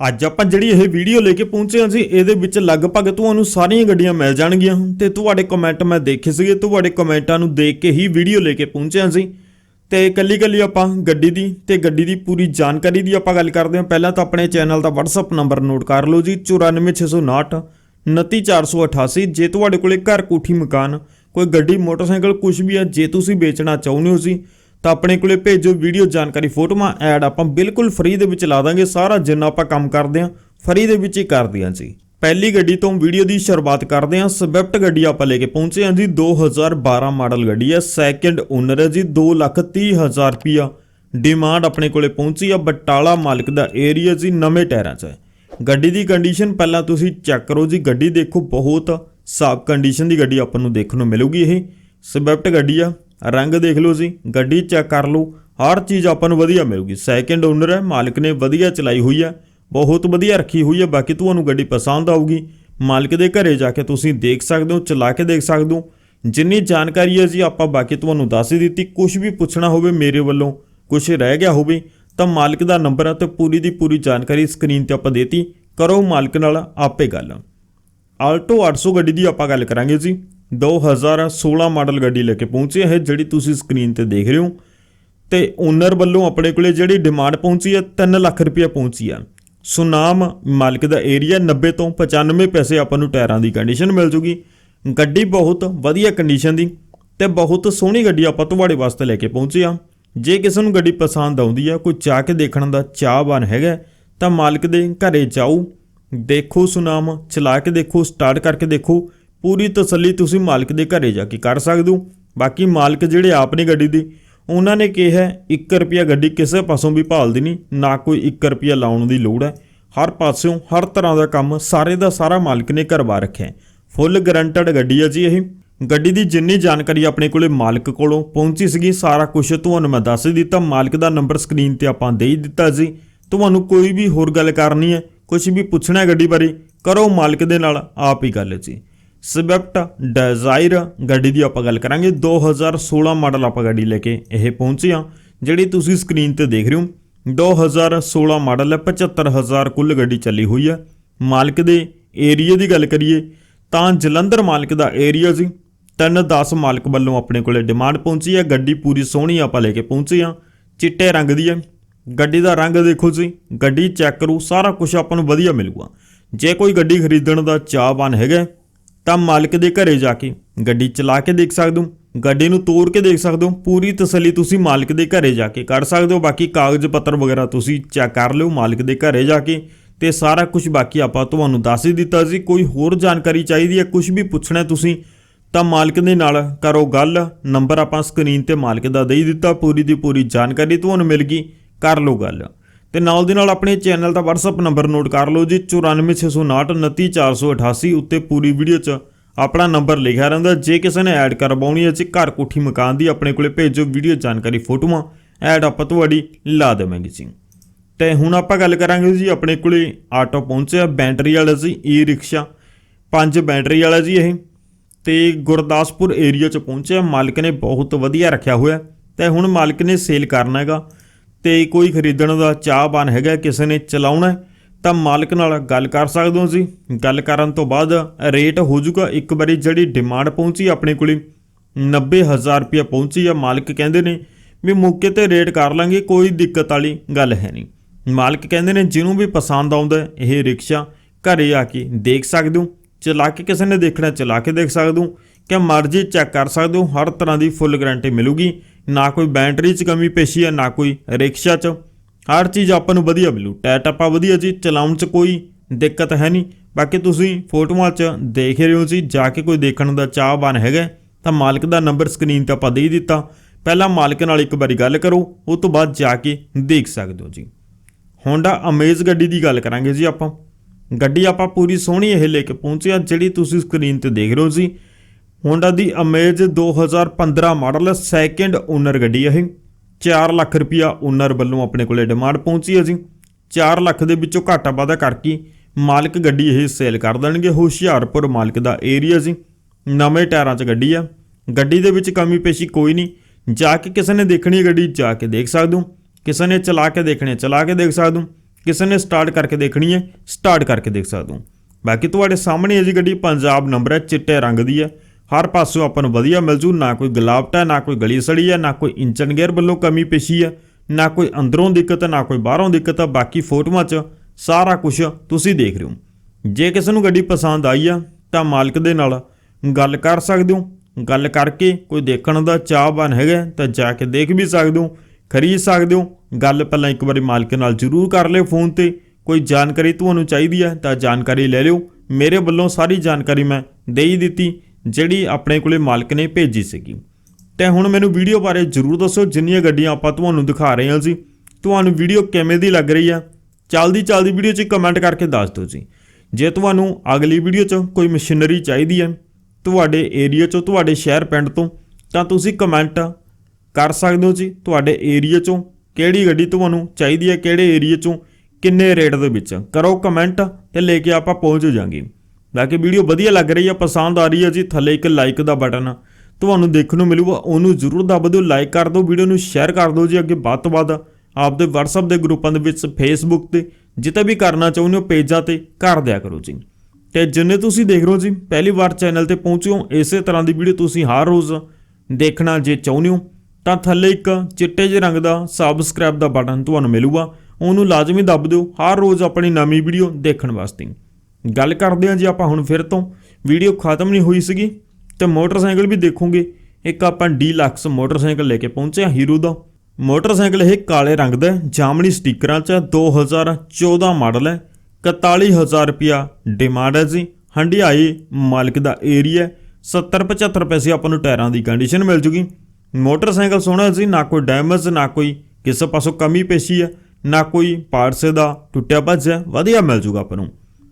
ਅੱਜ ਆਪਾਂ ਜਿਹੜੀ ਇਹ ਵੀਡੀਓ ਲੈ ਕੇ ਪਹੁੰਚੇ ਹਾਂ ਜੀ, ਇਹਦੇ ਵਿੱਚ ਲਗਭਗ ਤੁਹਾਨੂੰ ਸਾਰੀਆਂ ਗੱਡੀਆਂ ਮਿਲ ਜਾਣਗੀਆਂ। ਤੇ ਤੁਹਾਡੇ ਕਮੈਂਟ ਮੈਂ ਦੇਖੇ ਸੀਗੇ, ਤੁਹਾਡੇ ਕਮੈਂਟਾਂ ਨੂੰ ਦੇਖ ਕੇ ਹੀ ਵੀਡੀਓ ਲੈ ਕੇ ਪਹੁੰਚੇ ਹਾਂ ਜੀ। ਤੇ ਕੱਲੀ ਕੱਲੀ ਆਪਾਂ ਗੱਡੀ ਦੀ ਤੇ ਗੱਡੀ ਦੀ ਪੂਰੀ ਜਾਣਕਾਰੀ ਦੀ ਆਪਾਂ ਗੱਲ ਕਰਦੇ ਹਾਂ। ਪਹਿਲਾਂ ਤਾਂ ਆਪਣੇ ਚੈਨਲ ਦਾ WhatsApp ਨੰਬਰ ਨੋਟ ਕਰ ਲਓ ਜੀ 94659 29488 ਜੇ ਤੁਹਾਡੇ ਕੋਲੇ ਘਰ ਕੋਠੀ ਮਕਾਨ, ਕੋਈ ਗੱਡੀ, ਮੋਟਰਸਾਈਕਲ ਕੁਝ ਵੀ ਹੈ, ਜੇ ਤੁਸੀਂ ਵੇਚਣਾ ਚਾਹੁੰਦੇ ਹੋ ਜੀ ਤਾਂ ਆਪਣੇ ਕੋਲੇ ਭੇਜੋ ਵੀਡੀਓ ਜਾਣਕਾਰੀ ਫੋਟੋਆਂ, ਐਡ ਆਪਾਂ ਬਿਲਕੁਲ ਫ੍ਰੀ ਦੇ ਵਿੱਚ ਲਾ ਦਾਂਗੇ, ਸਾਰਾ ਜਿੰਨਾ ਆਪਾਂ ਕੰਮ ਕਰਦੇ ਹਾਂ ਫ੍ਰੀ ਦੇ ਵਿੱਚ ਹੀ ਕਰਦੇ ਹਾਂ ਜੀ। ਪਹਿਲੀ ਗੱਡੀ ਤੋਂ ਵੀਡੀਓ ਦੀ ਸ਼ੁਰੂਆਤ ਕਰਦੇ ਹਾਂ, ਸਵਿਫਟ ਗੱਡੀ ਆਪਾਂ ਲੈ ਕੇ ਪਹੁੰਚੇ ਹਾਂ ਜੀ 2012 ਮਾਡਲ ਗੱਡੀ ਹੈ ਸੈਕਿੰਡ ਓਨਰ ਹੈ ਜੀ 230000 ਰੁਪਿਆ ਡਿਮਾਂਡ ਆਪਣੇ ਕੋਲੇ ਪਹੁੰਚੀ ਆ, ਬਟਾਲਾ ਮਾਲਕ ਦਾ ਏਰੀਆ ਜੀ, ਨਵੇਂ ਟਾਇਰਾਂ 'ਚ ਹੈ। ਗੱਡੀ ਦੀ ਕੰਡੀਸ਼ਨ ਪਹਿਲਾਂ ਤੁਸੀਂ ਚੈੱਕ ਕਰੋ ਜੀ, ਗੱਡੀ ਦੇਖੋ ਬਹੁਤ ਸਾਫ਼ ਕੰਡੀਸ਼ਨ ਦੀ ਗੱਡੀ ਆਪਾਂ ਨੂੰ ਦੇਖਣ ਨੂੰ ਮਿਲੂਗੀ ਇਹ। ਸਵਿਫਟ ਗੱਡੀ ਆ ਰੰਗ ਦੇਖ ਲਓ ਜੀ, ਗੱਡੀ ਚੈੱਕ ਕਰ ਲਓ, ਹਰ ਚੀਜ਼ ਆਪਾਂ ਨੂੰ ਵਧੀਆ ਮਿਲੂਗੀ। ਸੈਕਿੰਡ ਓਨਰ ਹੈ, ਮਾਲਕ ਨੇ ਵਧੀਆ ਚਲਾਈ ਹੋਈ ਹੈ, ਬਹੁਤ ਵਧੀਆ ਰੱਖੀ ਹੋਈ ਹੈ, ਬਾਕੀ ਤੁਹਾਨੂੰ ਗੱਡੀ ਪਸੰਦ ਆਊਗੀ। ਮਾਲਕ ਦੇ ਘਰੇ ਜਾ ਕੇ ਤੁਸੀਂ ਦੇਖ ਸਕਦੇ ਹੋ, ਚਲਾ ਕੇ ਦੇਖ ਸਕਦੇ ਹੋ। ਜਿੰਨੀ ਜਾਣਕਾਰੀ ਹੈ ਜੀ, ਆਪਾਂ ਬਾਕੀ ਤੁਹਾਨੂੰ ਦੱਸ ਹੀ ਦਿੱਤੀ। ਕੁਝ ਵੀ ਪੁੱਛਣਾ ਹੋਵੇ ਮੇਰੇ ਵੱਲੋਂ ਕੁਝ ਰਹਿ ਗਿਆ ਹੋਵੇ, ਤਾਂ ਮਾਲਕ ਦਾ ਨੰਬਰ ਹੈ ਤੇ ਪੂਰੀ ਦੀ ਪੂਰੀ ਜਾਣਕਾਰੀ ਸਕਰੀਨ ਤੇ ਆਪਾਂ ਦੇਤੀ। ਕਰੋ ਮਾਲਕ ਨਾਲ ਆਪੇ ਗੱਲ। ਆਲਟੋ 800 ਗੱਡੀ ਦੀ ਆਪਾਂ ਗੱਲ ਕਰਾਂਗੇ ਜੀ। 2016 ਮਾਡਲ ਗੱਡੀ ਲੈ ਕੇ ਪਹੁੰਚੀ ਹੈ ਜਿਹੜੀ ਤੁਸੀਂ ਸਕਰੀਨ ਤੇ ਦੇਖ ਰਹੇ ਹੋ। ਤੇ ਓਨਰ ਵੱਲੋਂ ਆਪਣੇ ਕੋਲੇ ਜਿਹੜੀ ਡਿਮਾਂਡ ਪਹੁੰਚੀ ਹੈ 3 ਲੱਖ ਰੁਪਏ ਪਹੁੰਚੀ ਆ ਸੁਨਾਮ ਮਾਲਕ ਦਾ ਏਰੀਆ 90 ਤੋਂ 95 ਪੈਸੇ ਆਪਾਂ ਨੂੰ ਟਾਇਰਾਂ ਦੀ ਕੰਡੀਸ਼ਨ ਮਿਲ ਜੂਗੀ। ਗੱਡੀ ਬਹੁਤ ਵਧੀਆ ਕੰਡੀਸ਼ਨ ਦੀ ਤੇ ਬਹੁਤ ਸੋਹਣੀ ਗੱਡੀ ਆਪਾਂ ਤੁਹਾਡੇ ਵਾਸਤੇ ਲੈ ਕੇ ਪਹੁੰਚੇ ਆ ਜੇ ਕਿਸੇ ਨੂੰ ਗੱਡੀ ਪਸੰਦ ਆਉਂਦੀ ਆ ਕੋਈ ਚਾਹ ਕੇ ਦੇਖਣ ਦਾ ਚਾਹਵਾਨ ਹੈਗਾ, ਤਾਂ ਮਾਲਕ ਦੇ ਘਰੇ ਜਾਓ। ਦੇਖੋ ਸੁਨਾਮ ਚਲਾ ਕੇ ਦੇਖੋ ਸਟਾਰਟ ਕਰਕੇ ਦੇਖੋ। ਪੂਰੀ ਤਸੱਲੀ ਤੁਸੀਂ ਮਾਲਕ ਦੇ ਘਰੇ ਜਾ ਕੇ ਕਰ ਸਕਦੇ ਹੋ। ਬਾਕੀ ਮਾਲਕ ਜਿਹੜੇ ਆਪ ਨੇ ਗੱਡੀ ਦੇ, ਉਹਨਾਂ ਨੇ ਕਿਹਾ 1 ਰੁਪਿਆ ਗੱਡੀ ਕਿਸੇ ਪਾਸੋਂ ਵੀ ਭਾਲਦੀ ਨਹੀਂ, ਨਾ ਕੋਈ 1 ਰੁਪਿਆ ਲਾਉਣ ਦੀ ਲੋੜ ਹੈ। ਹਰ ਪਾਸਿਓਂ ਹਰ ਤਰ੍ਹਾਂ ਦਾ ਕੰਮ ਸਾਰੇ ਦਾ ਸਾਰਾ ਮਾਲਕ ਨੇ ਕਰਵਾ ਰੱਖਿਆ ਫੁੱਲ ਗਰੰਟਡ ਗੱਡੀ ਹੈ ਜੀ ਇਹ। ਗੱਡੀ ਦੀ ਜਿੰਨੀ ਜਾਣਕਾਰੀ ਆਪਣੇ ਕੋਲੇ ਮਾਲਕ ਕੋਲੋਂ ਪਹੁੰਚੀ ਸੀਗੀ, ਸਾਰਾ ਕੁਝ ਤੁਹਾਨੂੰ ਮੈਂ ਦੱਸ ਹੀ ਦਿੱਤਾ। ਮਾਲਕ ਦਾ ਨੰਬਰ ਸਕਰੀਨ ਤੇ ਆਪਾਂ ਦੇ ਹੀ ਦਿੱਤਾ ਜੀ। ਤੁਹਾਨੂੰ ਕੋਈ ਵੀ ਹੋਰ ਗੱਲ ਕਰਨੀ ਹੈ ਕੁਝ ਵੀ ਪੁੱਛਣਾ ਗੱਡੀ ਬਾਰੇ, ਕਰੋ ਮਾਲਕ ਦੇ ਨਾਲ ਆਪ ਹੀ ਗੱਲ ਜੀ। ਸਵਿਫਟ ਡਿਜ਼ਾਇਰ ਗੱਡੀ ਦੀ ਆਪਾਂ ਗੱਲ ਕਰਾਂਗੇ। 2016 ਮਾਡਲ ਆਪਾਂ ਗੱਡੀ ਲੈ ਕੇ ਇਹ ਪਹੁੰਚੇ ਆ ਜਿਹੜੀ ਤੁਸੀਂ ਸਕਰੀਨ ਤੇ ਦੇਖ ਰਹੇ ਹੋ। 2016 ਮਾਡਲ ਹੈ 75000 ਕੁੱਲ ਗੱਡੀ ਚੱਲੀ ਹੋਈ ਹੈ। ਮਾਲਕ ਦੇ ਏਰੀਆ ਦੀ ਗੱਲ ਕਰੀਏ ਤਾਂ ਜਲੰਧਰ ਮਾਲਕ ਦਾ ਏਰੀਆ ਸੀ 310 ਮਾਲਕ ਵੱਲੋਂ ਆਪਣੇ ਕੋਲੇ ਡਿਮਾਂਡ ਪਹੁੰਚੀ ਹੈ। ਗੱਡੀ ਪੂਰੀ ਸੋਹਣੀ ਆਪਾਂ ਲੈ ਕੇ ਪਹੁੰਚੇ ਆ ਚਿੱਟੇ ਰੰਗ ਦੀ ਹੈ। ਗੱਡੀ ਦਾ ਰੰਗ ਦੇਖੋ ਜੀ, ਗੱਡੀ ਚੈੱਕ ਕਰੋ, ਸਾਰਾ ਕੁਝ ਆਪਾਂ ਨੂੰ ਵਧੀਆ ਮਿਲੂਗਾ। ਜੇ ਕੋਈ ਗੱਡੀ ਖਰੀਦਣ ਦਾ ਚਾਹਵਾਨ ਹੈਗਾ ਤਾਂ ਮਾਲਕ ਦੇ ਘਰੇ ਜਾ ਕੇ ਗੱਡੀ ਚਲਾ ਕੇ ਦੇਖ ਸਕਦੇ ਹੋ, ਗੱਡੀ ਨੂੰ ਤੋੜ ਕੇ ਦੇਖ ਸਕਦੇ ਹੋ, ਪੂਰੀ ਤਸੱਲੀ ਤੁਸੀਂ ਮਾਲਕ ਦੇ ਘਰੇ ਜਾ ਕੇ ਕਰ ਸਕਦੇ ਹੋ, ਬਾਕੀ ਕਾਗਜ਼ ਪੱਤਰ ਵਗੈਰਾ ਤੁਸੀਂ ਚੈੱਕ ਕਰ ਲਿਓ ਮਾਲਕ ਦੇ ਘਰੇ ਜਾ ਕੇ ਤੇ ਸਾਰਾ ਕੁਝ ਬਾਕੀ ਆਪਾਂ ਤੁਹਾਨੂੰ ਦੱਸ ਹੀ ਦਿੱਤਾ ਸੀ, ਕੋਈ ਹੋਰ ਜਾਣਕਾਰੀ ਚਾਹੀਦੀ ਹੈ ਕੁਝ ਵੀ ਪੁੱਛਣਾ ਤੁਸੀਂ ਤਾਂ ਮਾਲਕ ਦੇ ਨਾਲ ਕਰੋ ਗੱਲ, ਨੰਬਰ ਆਪਾਂ ਸਕਰੀਨ ਤੇ ਮਾਲਕ ਦਾ ਦੇ ਦਿੱਤਾ, ਪੂਰੀ ਦੀ ਪੂਰੀ ਜਾਣਕਾਰੀ ਤੁਹਾਨੂੰ ਮਿਲ ਗਈ, ਕਰ ਲਓ ਗੱਲ। ਤੇ ਨਾਲ ਦੀ ਨਾਲ ਆਪਣੇ ਚੈਨਲ ਦਾ WhatsApp ਨੰਬਰ ਨੋਟ ਕਰ ਲਓ ਜੀ 9469299488 ਉੱਤੇ ਪੂਰੀ ਵੀਡੀਓ 'ਚ ਆਪਣਾ ਨੰਬਰ ਲਿਖਿਆ ਰਹਿੰਦਾ ਜੇ ਕਿਸੇ ਨੇ ਐਡ ਕਰਵਾਉਣੀ ਹੈ ਜੀ, ਘਰ ਕੋਠੀ ਮਕਾਨ ਦੀ ਆਪਣੇ ਕੋਲੇ ਭੇਜੋ, ਵੀਡੀਓ ਜਾਣਕਾਰੀ, ਫੋਟੋਆਂ, ਐਡ ਆਪਾਂ ਤੁਹਾਡੀ ਲਾ ਦੇਵਾਂਗੇ ਜੀ। ਤੇ ਹੁਣ ਆਪਾਂ ਗੱਲ ਕਰਾਂਗੇ ਜੀ, ਆਪਣੇ ਕੋਲੇ ਆਟੋ ਪਹੁੰਚਿਆ ਬੈਟਰੀ ਵਾਲਾ ਜੀ ਈ ਰਿਕਸ਼ਾ ਪੰਜ ਬੈਟਰੀ ਵਾਲਾ ਜੀ ਇਹ। ਤੇ ਗੁਰਦਾਸਪੁਰ ਏਰੀਆ 'ਚ ਪਹੁੰਚਿਆ ਮਾਲਕ ਨੇ ਬਹੁਤ ਵਧੀਆ ਰੱਖਿਆ ਹੋਇਆ। ਤੇ ਹੁਣ ਮਾਲਕ ਨੇ ਸੇਲ ਕਰਨਾ ਹੈਗਾ। ਤੇ ਕੋਈ ਖਰੀਦਣ ਦਾ ਚਾਹਵਾਨ ਹੈਗਾ, ਕਿਸੇ ਨੇ ਚਲਾਉਣਾ ਤਾਂ ਮਾਲਕ ਨਾਲ ਗੱਲ ਕਰ ਸਕਦੇ ਹੋ ਜੀ ਗੱਲ ਕਰਨ ਤੋਂ ਬਾਅਦ ਰੇਟ ਹੋ ਜਾਊਗਾ। ਇੱਕ ਵਾਰੀ ਜਿਹੜੀ ਡਿਮਾਂਡ ਪਹੁੰਚੀ ਆਪਣੇ ਕੋਲੇ 90000 ਰੁਪਏ ਪਹੁੰਚੀ ਆ, ਮਾਲਕ ਕਹਿੰਦੇ ਨੇ ਵੀ ਮੌਕੇ ਤੇ ਰੇਟ ਕਰ ਲਾਂਗੇ, ਕੋਈ ਦਿੱਕਤ ਵਾਲੀ ਗੱਲ ਹੈ ਨਹੀਂ। ਮਾਲਕ ਕਹਿੰਦੇ ਨੇ ਜਿਹਨੂੰ ਵੀ ਪਸੰਦ ਆਉਂਦਾ ਇਹ ਰਿਕਸ਼ਾ ਘਰੇ ਆ ਕੇ ਦੇਖ ਸਕਦੇ ਹੋ, ਚਲਾ ਕੇ ਕਿਸੇ ਨੇ ਦੇਖਣਾ, ਚਲਾ ਕੇ ਦੇਖ ਸਕਦੇ ਹੋ ਕਿ ਮਰਜ਼ੀ ਚੈੱਕ ਕਰ ਸਕਦੇ ਹੋ, ਹਰ ਤਰ੍ਹਾਂ ਦੀ ਫੁੱਲ ਗਾਰੰਟੀ ਮਿਲੂਗੀ। ਨਾ ਕੋਈ ਬੈਟਰੀ 'ਚ ਕਮੀ ਪੇਸ਼ੀ ਹੈ, ਨਾ ਕੋਈ ਰਿਕਸ਼ਾ 'ਚ। ਹਰ ਚੀਜ਼ ਆਪਾਂ ਨੂੰ ਵਧੀਆ ਮਿਲੂ। ਟਾਇਰ ਟੱਪਾ ਵਧੀਆ ਜੀ, ਚਲਾਉਣ 'ਚ ਕੋਈ ਦਿੱਕਤ ਹੈ ਨਹੀਂ। ਬਾਕੀ ਤੁਸੀਂ ਫੋਟੋਆਂ 'ਚ ਦੇਖ ਰਹੇ ਹੋ ਜੀ, ਜਾ ਕੇ ਕੋਈ ਦੇਖਣ ਦਾ ਚਾਹਵਾਨ ਹੈਗਾ, ਤਾਂ ਮਾਲਕ ਦਾ ਨੰਬਰ ਸਕਰੀਨ ਤੇ ਆਪਾਂ ਦੇ ਹੀ ਦਿੱਤਾ। ਪਹਿਲਾਂ ਮਾਲਕ ਨਾਲ ਇੱਕ ਵਾਰੀ ਗੱਲ ਕਰੋ ਉਸ ਤੋਂ ਬਾਅਦ ਜਾ ਕੇ ਦੇਖ ਸਕਦੇ ਹੋ ਜੀ। ਹੋਂਡਾ ਅਮੇਜ਼ ਗੱਡੀ ਦੀ ਗੱਲ ਕਰਾਂਗੇ ਜੀ ਆਪਾਂ। ਗੱਡੀ ਆਪਾਂ ਪੂਰੀ ਸੋਹਣੀ ਇਹ ਲੈ ਕੇ ਪਹੁੰਚਿਆ ਜਿਹੜੀ ਤੁਸੀਂ ਸਕਰੀਨ ਤੇ ਦੇਖ ਰਹੇ ਹੋ ਜੀ। ਹੋਂਡਾ ਦੀ ਅਮੇਜ਼ 2015 ਮਾਡਲ ਸੈਕਿੰਡ ਓਨਰ ਗੱਡੀ ਇਹ। 4 ਲੱਖ ਰੁਪਿਆ ਓਨਰ ਵੱਲੋਂ ਆਪਣੇ ਕੋਲੇ ਡਿਮਾਂਡ ਪਹੁੰਚੀ ਹੈ ਜੀ। 4 ਲੱਖ ਦੇ ਵਿੱਚੋਂ ਘਾਟਾ ਵਾਧਾ ਕਰਕੇ ਮਾਲਕ ਗੱਡੀ ਇਹ ਸੇਲ ਕਰ ਦੇਣਗੇ ਹੁਸ਼ਿਆਰਪੁਰ ਮਾਲਕ ਦਾ ਏਰੀਆ ਜੀ। ਨਵੇਂ ਟਾਇਰਾਂ 'ਚ ਗੱਡੀ ਆ। ਗੱਡੀ ਦੇ ਵਿੱਚ ਕਮੀ ਪੇਸ਼ੀ ਕੋਈ ਨਹੀਂ। ਜਾ ਕੇ ਕਿਸੇ ਨੇ ਦੇਖਣੀ ਗੱਡੀ, ਜਾ ਕੇ ਦੇਖ ਸਕਦੇ ਹੋ। ਕਿਸੇ ਨੇ ਚਲਾ ਕੇ ਦੇਖਣੀ ਚਲਾ ਕੇ ਦੇਖ ਸਕਦੇ ਹੋ। ਕਿਸੇ ਨੇ ਸਟਾਰਟ ਕਰਕੇ ਦੇਖਣੀ ਹੈ ਸਟਾਰਟ ਕਰਕੇ ਦੇਖ ਸਕਦੇ ਹੋ। ਬਾਕੀ ਤੁਹਾਡੇ ਸਾਹਮਣੇ ਹੈ ਜੀ ਗੱਡੀ, ਪੰਜਾਬ ਨੰਬਰ ਹੈ, ਚਿੱਟੇ ਰੰਗ ਦੀ ਹੈ ਹਰ ਪਾਸੋਂ ਆਪਾਂ ਨੂੰ ਵਧੀਆ ਮਿਲ ਜੂ, ਨਾ ਕੋਈ ਗਲਾਵਟ ਹੈ, ਨਾ ਕੋਈ ਗਲੀ ਸੜੀ ਹੈ, ਨਾ ਕੋਈ ਇੰਚਨ ਗੇਅਰ ਵੱਲੋਂ ਕਮੀ ਪੇਸ਼ੀ ਹੈ, ਨਾ ਕੋਈ ਅੰਦਰੋਂ ਦਿੱਕਤ, ਨਾ ਕੋਈ ਬਾਹਰੋਂ ਦਿੱਕਤ ਹੈ ਬਾਕੀ ਫੋਟੋਆਂ 'ਚ ਸਾਰਾ ਕੁਝ ਤੁਸੀਂ ਦੇਖ ਰਹੇ ਹੋ। ਜੇ ਕਿਸੇ ਨੂੰ ਗੱਡੀ ਪਸੰਦ ਆਈ ਆ, ਤਾਂ ਮਾਲਕ ਦੇ ਨਾਲ ਗੱਲ ਕਰ ਸਕਦੇ ਹੋ। ਗੱਲ ਕਰਕੇ ਕੋਈ ਦੇਖਣ ਦਾ ਚਾਹਵਾਨ ਹੈਗਾ, ਤਾਂ ਜਾ ਕੇ ਦੇਖ ਵੀ ਸਕਦੇ ਹੋ, ਖਰੀਦ ਸਕਦੇ ਹੋ। ਗੱਲ ਪਹਿਲਾਂ ਇੱਕ ਵਾਰੀ ਮਾਲਕ ਨਾਲ ਜ਼ਰੂਰ ਕਰ ਲਿਓ ਫੋਨ ਤੇ, ਕੋਈ ਜਾਣਕਾਰੀ ਤੁਹਾਨੂੰ ਚਾਹੀਦੀ ਹੈ ਤਾਂ ਜਾਣਕਾਰੀ ਲੈ ਲਿਓ। ਮੇਰੇ ਵੱਲੋਂ ਸਾਰੀ ਜਾਣਕਾਰੀ ਮੈਂ ਦੇ ਹੀ ਦਿੱਤੀ। ਜਿਹੜੀ ਆਪਣੇ ਕੋਲੇ ਮਾਲਕ ਨੇ ਭੇਜੀ ਸੀਗੀ। ਤੇ ਹੁਣ ਮੈਨੂੰ ਵੀਡੀਓ ਬਾਰੇ ਜਰੂਰ ਦੱਸੋ, ਜਿੰਨੀਆਂ ਗੱਡੀਆਂ ਆਪਾਂ ਤੁਹਾਨੂੰ ਦਿਖਾ ਰਹੇ ਹਾਂ ਜੀ। ਤੁਹਾਨੂੰ ਵੀਡੀਓ ਕਿਵੇਂ ਦੀ ਲੱਗ ਰਹੀ ਆ? ਚੱਲਦੀ ਚੱਲਦੀ ਵੀਡੀਓ 'ਚ ਕਮੈਂਟ ਕਰਕੇ ਦੱਸ ਦਿਓ ਜੀ। ਜੇ ਤੁਹਾਨੂੰ ਅਗਲੀ ਵੀਡੀਓ 'ਚ ਕੋਈ ਮਸ਼ੀਨਰੀ ਚਾਹੀਦੀ ਹੈ ਤੁਹਾਡੇ ਏਰੀਆ 'ਚੋਂ, ਤੁਹਾਡੇ ਸ਼ਹਿਰ ਪਿੰਡ ਤੋਂ, ਤਾਂ ਤੁਸੀਂ ਕਮੈਂਟ ਕਰ ਸਕਦੇ ਹੋ ਜੀ ਤੁਹਾਡੇ ਏਰੀਆ 'ਚੋਂ ਕਿਹੜੀ ਗੱਡੀ ਤੁਹਾਨੂੰ ਚਾਹੀਦੀ ਹੈ, ਕਿਹੜੇ ਏਰੀਆ 'ਚੋਂ, ਕਿੰਨੇ ਰੇਟ ਦੇ ਵਿੱਚ। ਕਰੋ ਕਮੈਂਟ ਤੇ ਲੈ ਕੇ ਆਪਾਂ ਪਹੁੰਚ ਜਾਾਂਗੇ ਬਾਕੀ ਵੀਡੀਓ ਵਧੀਆ ਲੱਗ ਰਹੀ ਹੈ ਪਸੰਦ ਆ ਰਹੀ ਹੈ ਜੀ, ਥੱਲੇ ਇੱਕ ਲਾਈਕ ਦਾ ਬਟਨ। ਤੁਹਾਨੂੰ ਦੇਖਣ ਨੂੰ ਮਿਲੂਗਾ, ਉਹਨੂੰ ਜ਼ਰੂਰ ਦਬਾ ਦਿਓ ਲਾਈਕ ਕਰ ਦਿਓ, ਵੀਡੀਓ ਨੂੰ ਸ਼ੇਅਰ ਕਰ ਦਿਓ ਜੀ ਅੱਗੇ ਵੱਧ ਤੋਂ ਵੱਧ। ਆਪਦੇ WhatsApp ਦੇ ਗਰੁੱਪਾਂ ਦੇ ਵਿੱਚ, Facebook ਤੇ ਜਿੱਤੇ ਵੀ ਕਰਨਾ ਚਾਹੁੰਦੇ ਹੋ, ਪੇਜਾਂ ਤੇ ਕਰ ਦਿਆ ਕਰੋ ਜੀ। ਤੇ ਜਿੰਨੇ ਤੁਸੀਂ ਦੇਖ ਰਹੇ ਹੋ ਜੀ, ਪਹਿਲੀ ਵਾਰ ਚੈਨਲ ਤੇ ਪਹੁੰਚੇ ਹੋ, ਇਸੇ ਤਰ੍ਹਾਂ ਦੀ ਵੀਡੀਓ ਤੁਸੀਂ ਹਰ ਰੋਜ਼ ਦੇਖਣਾ ਜੇ ਚਾਹੁੰਦੇ ਹੋ, ਤਾਂ ਥੱਲੇ ਇੱਕ ਚਿੱਟੇ ਜਿਹੇ ਰੰਗ ਦਾ ਸਬਸਕ੍ਰਾਈਬ ਦਾ ਬਟਨ ਤੁਹਾਨੂੰ ਮਿਲੂਗਾ, ਉਹਨੂੰ ਲਾਜ਼ਮੀ ਦੱਬ ਦਿਓ, ਹਰ ਰੋਜ਼ ਆਪਣੀ ਨਵੀਂ ਵੀਡੀਓ ਦੇਖਣ ਵਾਸਤੇ। ਗੱਲ ਕਰਦੇ ਹਾਂ ਜੀ ਆਪਾਂ ਹੁਣ ਫਿਰ ਤੋਂ। ਵੀਡੀਓ ਖਤਮ ਨਹੀਂ ਹੋਈ ਸੀਗੀ ਤੇ ਮੋਟਰਸਾਈਕਲ ਵੀ ਦੇਖੋਗੇ। ਇੱਕ ਆਪਾਂ ਡੀਲਕਸ ਮੋਟਰਸਾਈਕਲ ਲੈ ਕੇ ਪਹੁੰਚੇ ਹਾਂ ਹੀਰੋ ਦਾ। ਮੋਟਰਸਾਈਕਲ ਇਹ ਕਾਲੇ ਰੰਗ ਦਾ ਜਾਮਣੀ ਸਟickਰਾਂ 'ਚ ਹੈ, 2014 ਮਾਡਲ ਹੈ 41000 ਰੁਪਿਆ ਡਿਮਾਂਡ ਹੈ ਜੀ। ਹੰਡਿਆਈ ਮਾਲਕ ਦਾ ਏਰੀਆ 70 75 ਪੈਸੇ ਆਪਾਂ ਨੂੰ ਟਾਇਰਾਂ ਦੀ ਕੰਡੀਸ਼ਨ ਮਿਲ ਜੂਗੀ। ਮੋਟਰਸਾਈਕਲ ਸੋਹਣਾ ਜੀ ਨਾ ਕੋਈ ਡੈਮੇਜ ਨਾ ਕੋਈ ਕਿਸੇ ਪਾਸੋਂ ਕਮੀ ਪੇਸ਼ੀ ਹੈ ਨਾ ਕੋਈ ਪਾਰਟਸ ਦਾ ਟੁੱਟਿਆ ਭੱਜਿਆ ਵਧੀਆ ਮਿਲ ਜੂਗਾ ਆਪਾਂ ਨੂੰ।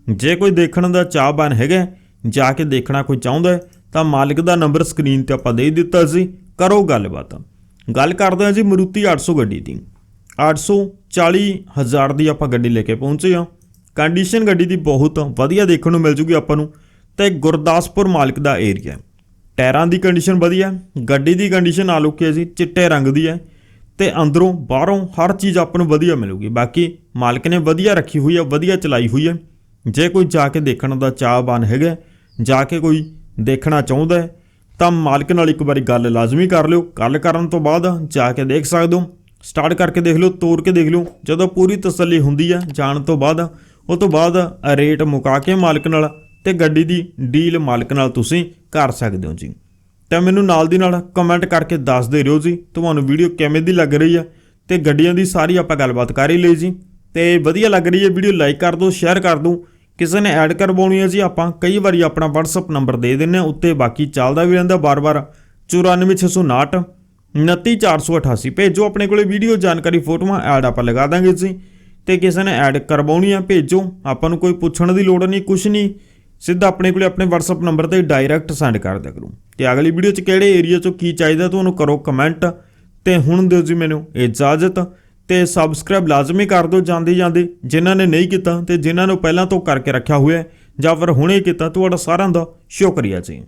ਜੇ ਕੋਈ ਦੇਖਣ ਦਾ ਚਾਹਬਾਨ ਹੈਗਾ ਜਾ ਕੇ ਦੇਖਣਾ ਕੋਈ ਚਾਹੁੰਦਾ ਤਾਂ ਮਾਲਕ ਦਾ ਨੰਬਰ ਸਕਰੀਨ ਤੇ ਆਪਾਂ ਦੇ ਦਿੱਤਾ ਸੀ। ਕਰੋ ਗੱਲਬਾਤ। ਗੱਲ ਕਰਦੇ ਹਾਂ ਜੀ ਮਰੂਤੀ 800 ਗੱਡੀ ਦੀ। 840 ਹਜ਼ਾਰ ਦੀ ਆਪਾਂ ਗੱਡੀ ਲੈ ਕੇ ਪਹੁੰਚੇ ਹਾਂ। ਕੰਡੀਸ਼ਨ ਗੱਡੀ ਦੀ ਬਹੁਤ ਵਧੀਆ ਦੇਖਣ ਨੂੰ ਮਿਲ ਜੂਗੀ ਆਪਾਂ ਨੂੰ। ਤੇ ਗੁਰਦਾਸਪੁਰ ਮਾਲਕ ਦਾ ਏਰੀਆ ਟਾਇਰਾਂ ਦੀ ਕੰਡੀਸ਼ਨ ਵਧੀਆ ਗੱਡੀ ਦੀ ਕੰਡੀਸ਼ਨ ਆ ਲੁਕੀ ਹੈ ਜੀ ਚਿੱਟੇ ਰੰਗ ਦੀ ਹੈ। ਤੇ ਅੰਦਰੋਂ ਬਾਹਰੋਂ ਹਰ ਚੀਜ਼ ਆਪਾਂ ਨੂੰ ਵਧੀਆ ਮਿਲੂਗੀ। ਬਾਕੀ ਮਾਲਕ ਨੇ ਵਧੀਆ ਰੱਖੀ ਹੋਈ ਹੈ, ਵਧੀਆ ਚਲਾਈ ਹੋਈ ਹੈ। ਜੇ ਕੋਈ ਜਾ ਕੇ ਦੇਖਣ ਦਾ ਚਾਹਵਾਨ ਹੈਗਾ, ਜਾ ਕੇ ਕੋਈ ਦੇਖਣਾ ਚਾਹੁੰਦਾ ਤਾਂ ਮਾਲਕ ਨਾਲ ਇੱਕ ਵਾਰੀ ਗੱਲ ਲਾਜ਼ਮੀ ਕਰ ਲਿਓ। ਗੱਲ ਕਰਨ ਤੋਂ ਬਾਅਦ ਜਾ ਕੇ ਦੇਖ ਸਕਦੇ ਹੋ। ਸਟਾਰਟ ਕਰਕੇ ਦੇਖ ਲਿਓ, ਤੋੜ ਕੇ ਦੇਖ ਲਿਓ। ਜਦੋਂ ਪੂਰੀ ਤਸੱਲੀ ਹੁੰਦੀ ਹੈ, ਜਾਣ ਤੋਂ ਬਾਅਦ, ਉਹ ਤੋਂ ਬਾਅਦ ਰੇਟ ਮੁਕਾ ਕੇ ਮਾਲਕ ਨਾਲ ਤੇ ਗੱਡੀ ਦੀ ਡੀਲ ਮਾਲਕ ਨਾਲ ਤੁਸੀਂ ਕਰ ਸਕਦੇ ਹੋ ਜੀ। ਤਾਂ ਮੈਨੂੰ ਨਾਲ ਦੀ ਨਾਲ ਕਮੈਂਟ ਕਰਕੇ ਦੱਸਦੇ ਦੇ ਰਿਓ ਜੀ, ਤੁਹਾਨੂੰ ਵੀਡੀਓ ਕਿਵੇਂ ਦੀ ਲੱਗ ਰਹੀ ਹੈ, ਤੇ ਗੱਡੀਆਂ ਦੀ ਸਾਰੀ ਆਪਾਂ ਗੱਲਬਾਤ ਕਰ ਹੀ ਲਈ ਜੀ। ਤੇ ਵਧੀਆ ਲੱਗ ਰਹੀ ਹੈ ਵੀਡੀਓ ਲਾਈਕ ਕਰ ਦਿਓ ਸ਼ੇਅਰ ਕਰ ਦਿਓ। ਕਿਸੇ ਨੇ ਐਡ ਕਰਵਾਉਣੀ ਹੈ ਜੀ, ਆਪਾਂ ਕਈ ਵਾਰੀ ਆਪਣਾ WhatsApp ਨੰਬਰ ਦੇ ਦਿੰਨੇ ਆ ਉੱਤੇ ਬਾਕੀ ਚੱਲਦਾ ਵੀ ਰਹਿੰਦਾ ਬਾਰ-ਬਾਰ। 94659 29488 ਭੇਜੋ ਆਪਣੇ ਕੋਲੇ ਵੀਡੀਓ, ਜਾਣਕਾਰੀ, ਫੋਟੋਆਂ ਐਡ ਆਪਾਂ ਲਗਾ ਦਾਂਗੇ ਜੀ। ਤੇ ਕਿਸੇ ਨੇ ਐਡ ਕਰਵਾਉਣੀ ਆ ਭੇਜੋ। ਆਪਾਂ ਨੂੰ ਕੋਈ ਪੁੱਛਣ ਦੀ ਲੋੜ ਨਹੀਂ ਕੁਝ ਨਹੀਂ। ਸਿੱਧਾ ਆਪਣੇ ਕੋਲੇ ਆਪਣੇ WhatsApp ਨੰਬਰ ਤੇ ਡਾਇਰੈਕਟ ਸੈਂਡ ਕਰ ਦਿਆ ਕਰੋ। ਤੇ ਅਗਲੀ ਵੀਡੀਓ 'ਚ ਕਿਹੜੇ ਏਰੀਆ 'ਚੋਂ ਕੀ ਚਾਹੀਦਾ, ਤੁਹਾਨੂੰ ਕਰੋ ਕਮੈਂਟ ਤੇ ਹੁਣ ਦਿਓ ਜੀ ਮੈਨੂੰ ਇਜਾਜ਼ਤ। ਤੇ ਸਬਸਕ੍ਰਾਈਬ ਲਾਜ਼ਮੀ ਕਰ ਦਿਓ ਜਾਂਦੇ ਜਾਂਦੇ। ਜਿਨ੍ਹਾਂ ਨੇ ਨਹੀਂ ਕੀਤਾ ਤੇ ਜਿਨ੍ਹਾਂ ਨੂੰ ਪਹਿਲਾਂ ਤੋਂ ਕਰਕੇ ਰੱਖਿਆ ਹੋਇਆ ਜਾਂ ਫਿਰ ਹੁਣੇ ਕੀਤਾ, ਤੁਹਾਡਾ ਸਾਰਿਆਂ ਦਾ ਸ਼ੁਕਰੀਆ ਜੀ।